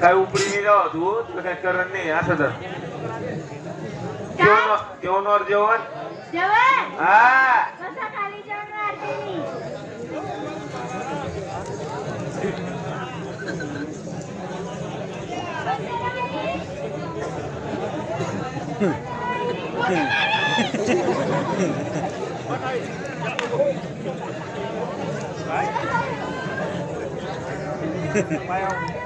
काय उपरी नाही जावा तू तुला काय करण नाही असं तर. जेवण जेवणावर जेवण? हा. बसा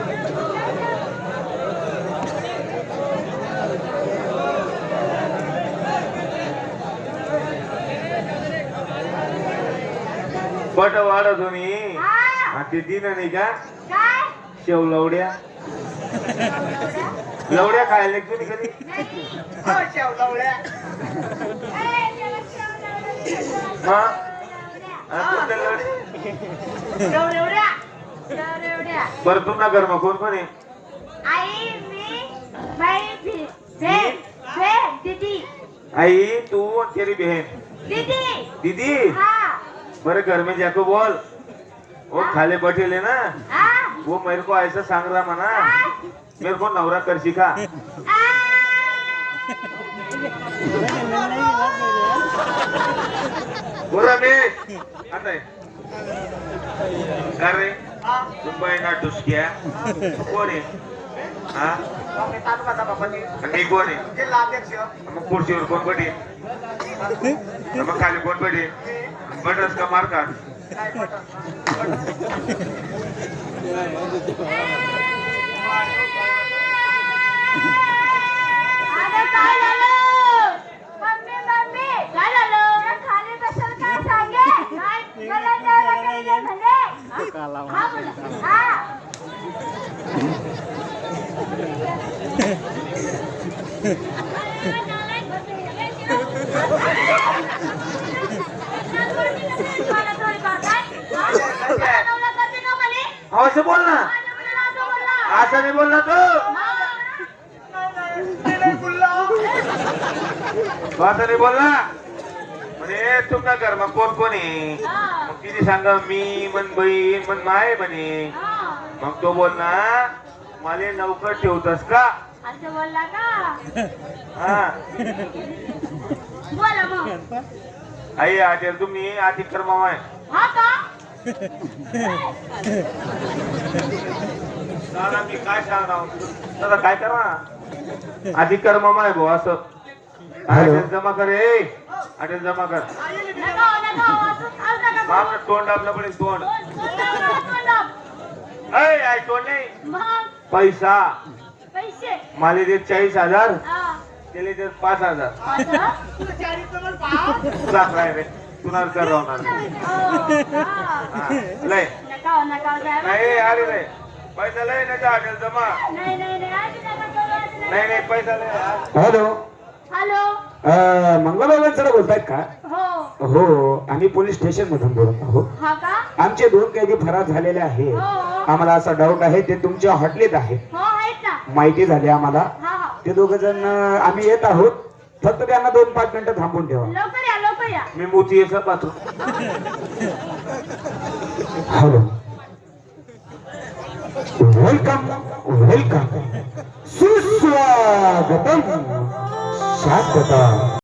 वाढते मी पट वाढत हा. हा ते दिन नाही का? काय? शेव लवड्या. लवड्या खायला तुम्ही कधी? हो, हा? हा, लवड्या? बरं तुमना घरमा कोण कोण आहे? आई मी तू तेरी बहन दीदी. दीदी? हाँ. मेरे घर में जाको बोल. वो खाले बैठे ना. हाँ. वो मेरे को ऐसा सांग रहा मना. मेरे को नवरा कर सिखा बोल रमेश आता. का रे. तू ना डुसक्या कोण आहे? हा? मी मी कोण आहे? मग खुर्चीवर कोण बैठे मग खाली कोण बैठे बटस का मार का काय पटत? अरे काय झालं मम्मी मम्मी काय झालं या खाली बसायला काय सांगे काय मला जेवण काही नाही म्हणे हा बोला हा हो असं बोल ना. असं नाही बोल ना तू. मी नाही बोललो. तू असं नाही बोल ना म्हणे तुमच्या घर मग कोण कोण आहे? मग तिने सांगा मी मन बहीण मन माय म्हणे. मग तो बोल ना मला नौकर ठेवतस का? असं बोलला का? हा. बोला मग. आई आटेल तुम्ही आधी कर मामाय हा का? दादा मी काय सांगणार दादा काय करा? आधी कर मामा आहे भाऊ असं. जमा कर ए. जमा कर. आपलं तोंड आपलं पडेल तोंड. ऐ आय तोंड नाही. मग पैसा. पैसे मला दे चाळीस हजार. हा. त्याला दे पाच हजार. रे कर राहणार नाही. हो का? हा, लय. नका नका साहेब. नाही अरे रे पैसा लय नाही हॉटेल जमा. नाही नाही नाही. नाही? नाही पैसा लय. हॅलो. हॅलो. मंगलवार सर बोलतायत का? हो. हो आम्ही पोलीस स्टेशन मधून बोलत आहोत. हा का? आमचे दोन कैदी फरार झालेले आहेत. हो आम्हाला असा डाऊट आहे ते तुमच्या हॉटेलीत आहे हो आहेत माहिती झाली आम्हाला. हा हा. ते दोघ जण आम्ही येत आहोत. फक्त त्यांना दोन पाच मिनिटं थांबून ठेवा. लवकर या लवकर या मी मोती येसा पाहतो. हॅलो. वेलकम वेलकम सुस्वागतम. स्वागतम